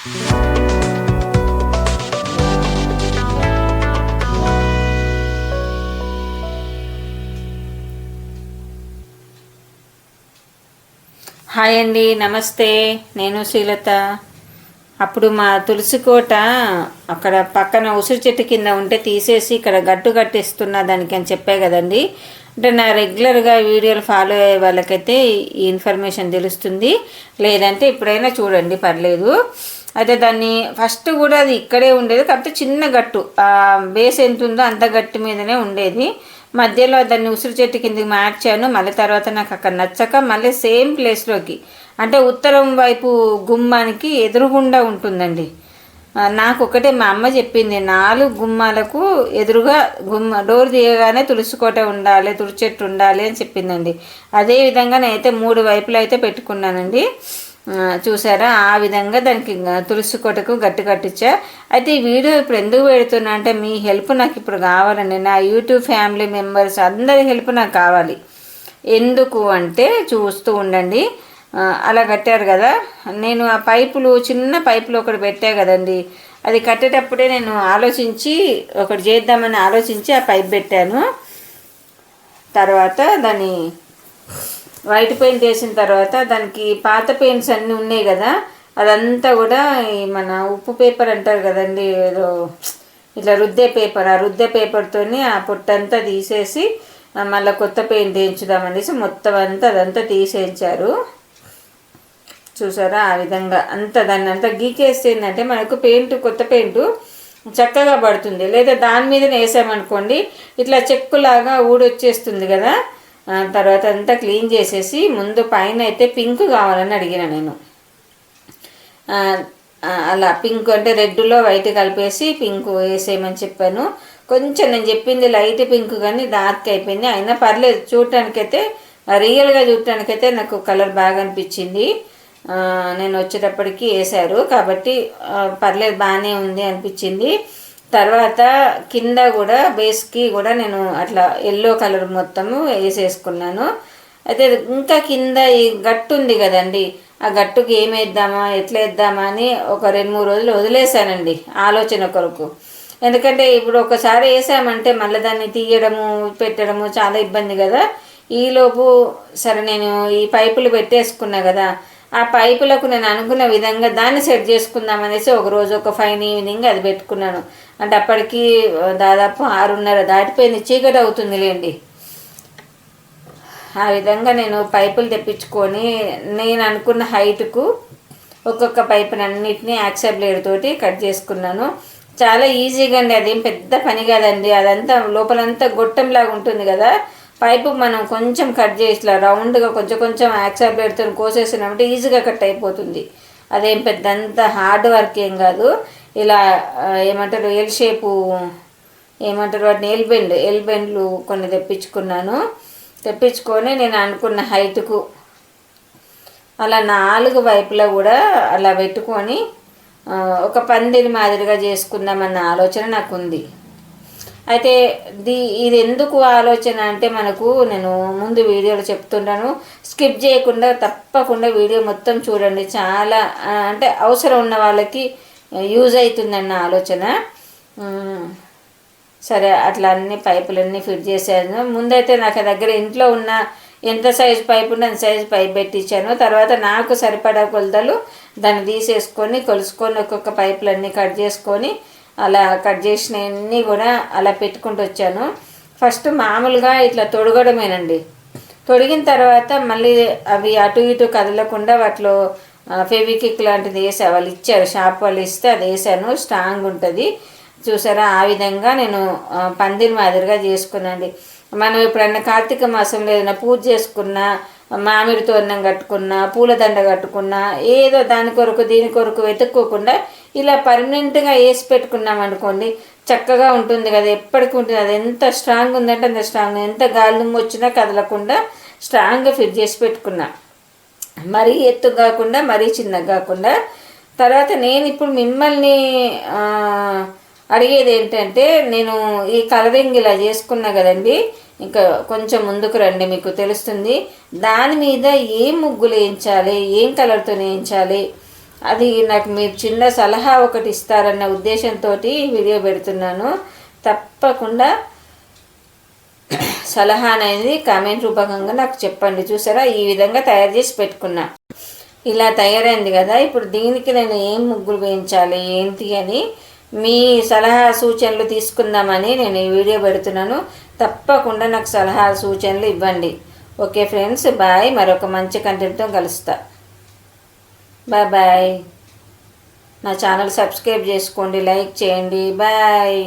Hi అండి నమస్తే. నేను శ్రీలత. అప్పుడు మా తులసి కోట అక్కడ పక్కన ఉసిరి చెట్టు కింద ఉంటే తీసేసి ఇక్కడ గట్టు కట్టిస్తున్నా దానికి అని చెప్పే కదండి. అంటే నా రెగ్యులర్గా వీడియోలు ఫాలో అయ్యే వాళ్ళకైతే ఈ ఇన్ఫర్మేషన్ తెలుస్తుంది. లేదంటే ఇప్పుడైనా చూడండి పర్లేదు. అయితే దాన్ని ఫస్ట్ కూడా అది ఇక్కడే ఉండేది. కాకపోతే చిన్న గట్టు. బేస్ ఎంత ఉందో అంత గట్టు మీదనే ఉండేది. మధ్యలో దాన్ని ఉసిరి చెట్టు కిందకి మార్చాను. మళ్ళీ తర్వాత నాకు అక్కడ నచ్చక మళ్ళీ సేమ్ ప్లేస్లోకి అంటే ఉత్తరం వైపు గుమ్మానికి ఎదురుగుండా ఉంటుందండి. నాకు ఒకటే మా అమ్మ చెప్పింది నాలుగు గుమ్మాలకు ఎదురుగా గుమ్మ డోర్ తీయగానే తులసికోట ఉండాలి తులసి చెట్టు ఉండాలి అని చెప్పిందండి. అదేవిధంగా నేనైతే మూడు వైపులు అయితే పెట్టుకున్నానండి. చూసారా? ఆ విధంగా దానికి తులసి కొటకు గట్టి కట్టించా. అయితే ఈ వీడియో ఇప్పుడు ఎందుకు పెడుతున్నా అంటే మీ హెల్ప్ నాకు ఇప్పుడు కావాలండి. నా యూట్యూబ్ ఫ్యామిలీ మెంబర్స్ అందరి హెల్ప్ నాకు కావాలి. ఎందుకు అంటే చూస్తూ ఉండండి. అలా కట్టారు కదా. నేను ఆ పైపులు చిన్న పైపులు ఒకటి పెట్టా కదండి. అది కట్టేటప్పుడే నేను ఆలోచించి ఒకటి చేద్దామని ఆలోచించి ఆ పైప్ పెట్టాను. తర్వాత దాన్ని వైట్ పెయింట్ వేసిన తర్వాత దానికి పాత పెయింట్స్ అన్నీ ఉన్నాయి కదా అదంతా కూడా ఈ మన ఉప్పు పేపర్ అంటారు కదండి ఏదో ఇట్లా రుద్దే పేపర్ ఆ రుద్దే పేపర్తోని ఆ పొట్టంతా తీసేసి మళ్ళీ కొత్త పెయింట్ వేయించుదామనేసి మొత్తం అంతా అదంతా తీసేయించారు. చూసారా ఆ విధంగా అంత దాన్ని అంతా గీకేస్తే ఏంటంటే మనకు పెయింట్ కొత్త పెయింట్ చక్కగా పడుతుంది. లేదా దాని మీదనే వేసామనుకోండి ఇట్లా చెక్కులాగా ఊడొచ్చేస్తుంది కదా తర్వాత అంతా క్లీన్ చేసేసి ముందు పైన అయితే పింక్ కావాలని అడిగిన నేను. అలా పింక్ అంటే రెడ్లో వైట్ కలిపేసి పింక్ వేసేయమని చెప్పాను. కొంచెం నేను చెప్పింది లైట్ పింక్ కానీ డార్క్ అయిపోయింది. అయినా పర్లేదు చూడటానికైతే రియల్గా చూడటానికైతే నాకు కలర్ బాగా అనిపించింది. నేను వచ్చేటప్పటికి వేశారు. కాబట్టి పర్లేదు బాగానే ఉంది అనిపించింది. తర్వాత కింద కూడా బేస్కి కూడా నేను అట్లా ఎల్లో కలర్ మొత్తము వేసేసుకున్నాను. అయితే ఇంకా కింద ఈ గట్టు ఉంది కదండి ఆ గట్టుకి ఏం వేద్దామా ఎట్లా వేద్దామా అని ఒక రెండు మూడు రోజులు వదిలేశానండి ఆలోచన కొరకు. ఎందుకంటే ఇప్పుడు ఒకసారి వేసామంటే మళ్ళీ దాన్ని తీయడము పెట్టడము చాలా ఇబ్బంది కదా. ఈలోపు సరే నేను ఈ పైపులు పెట్టేసుకున్నా కదా ఆ పైపులకు నేను అనుకున్న విధంగా దాన్ని సెట్ చేసుకుందాం అనేసి ఒకరోజు ఒక ఫైన్ ఈవినింగ్ అది పెట్టుకున్నాను. అంటే అప్పటికి దాదాపు ఆరున్నర దాటిపోయింది. చీకటి అవుతుంది లేండి ఆ విధంగా నేను పైపులు తెప్పించుకొని నేను అనుకున్న హైట్కు ఒక్కొక్క పైపుని అన్నిటినీ యాక్సెప్ బ్లేడ్ తోటి కట్ చేసుకున్నాను. చాలా ఈజీగా అండి. అదేం పెద్ద పని కాదండి. అదంతా లోపలంతా గొట్టంలాగా ఉంటుంది కదా. పైపు మనం కొంచెం కట్ చేసి రౌండ్గా కొంచెం కొంచెం యాక్సర్ బ్లేడ్తో కోసేసినామంటే ఈజీగా కట్ అయిపోతుంది. అదేం పెద్దంత హార్డ్ వర్క్ ఏం కాదు. ఇలా ఏమంటారు ఎల్ షేపు ఏమంటారు వాటిని ఎల్ బెండ్ ఎల్ బెండ్లు కొన్ని తెప్పించుకున్నాను. తెప్పించుకొని నేను అనుకున్న హైట్కు అలా నాలుగు వైపులా కూడా అలా పెట్టుకొని ఒక పందిరి మాదిరిగా చేసుకుందామన్న ఆలోచన నాకు ఉంది అయితే ది ఇది ఎందుకు ఆలోచన అంటే మనకు నేను ముందు వీడియోలో చెప్తున్నాను స్కిప్ చేయకుండా తప్పకుండా వీడియో మొత్తం చూడండి. చాలా అంటే అవసరం ఉన్న వాళ్ళకి యూజ్ అవుతుందన్న ఆలోచన. సరే అట్లా అన్ని పైపులన్నీ ఫిట్ చేశాను ముందైతే నాకు దగ్గర ఇంట్లో ఉన్న ఎంత సైజు పైపు ఉంటే అంత సైజు పైప్ పెట్టించాను తర్వాత నాకు సరిపడా కొలతలు దాన్ని తీసేసుకొని కొలుసుకొని ఒక్కొక్క పైపులన్నీ కట్ చేసుకొని అలా కట్ చేసినవన్నీ కూడా అలా పెట్టుకుంటూ వచ్చాను. ఫస్ట్ మామూలుగా ఇట్లా తొడగడమేనండి. తొడిగిన తర్వాత మళ్ళీ అవి అటు ఇటు కదలకుండా వాటిలో ఫెవికిక్ లాంటిది వేసా వాళ్ళు ఇచ్చారు. షాప్ వాళ్ళు ఇస్తే అది వేసాను. స్ట్రాంగ్ ఉంటుంది. చూసారా? ఆ విధంగా నేను పందిరి మాదిరిగా చేసుకున్నాండి. మనం ఎప్పుడన్నా కార్తీక మాసంలో ఏదైనా పూజ చేసుకున్నా మామిడి తోరణం కట్టుకున్నా పూలదండ కట్టుకున్నా ఏదో దాని కొరకు దీని కొరకు వెతుక్కోకుండా ఇలా పర్మనెంట్గా వేసి పెట్టుకున్నాం అనుకోండి చక్కగా ఉంటుంది కదా ఎప్పటికి ఉంటుంది. అది ఎంత స్ట్రాంగ్ ఉందంటే అంత స్ట్రాంగ్. ఎంత గాలి వచ్చినా కదలకుండా స్ట్రాంగ్గా ఫిట్ చేసి పెట్టుకున్నా. మరీ ఎత్తు కాకుండా మరీ చిన్నగా కాకుండా. తర్వాత నేను ఇప్పుడు మిమ్మల్ని అడిగేది ఏంటంటే నేను ఈ కలరింగ్ ఇలా చేసుకున్నా కదండి ఇంకా కొంచెం ముందుకు రండి మీకు తెలుస్తుంది. దాని మీద ఏం ముగ్గులు వేయించాలి ఏం కలర్తో వేయించాలి అది నాకు మీరు చిన్న సలహా ఒకటి ఇస్తారన్న ఉద్దేశంతో వీడియో పెడుతున్నాను. తప్పకుండా సలహా అనేది కామెంట్ రూపకంగా నాకు చెప్పండి. చూసారా? ఈ విధంగా తయారు చేసి పెట్టుకున్నా. ఇలా తయారైంది కదా. ఇప్పుడు దీనికి నేను ఏం ముగ్గులు వేయించాలి? ఏంటి అని మీ సలహా సూచనలు తీసుకుందామని నేను ఈ వీడియో పెడుతున్నాను. తప్పకుండా నాకు సలహా సూచనలు ఇవ్వండి. Okay friends bye. మరొక మంచి కంటెంట్తో కలుస్తా. Bye bye. నా ఛానల్ సబ్స్క్రైబ్ చేసుకోండి లైక్ చేయండి. బాయ్.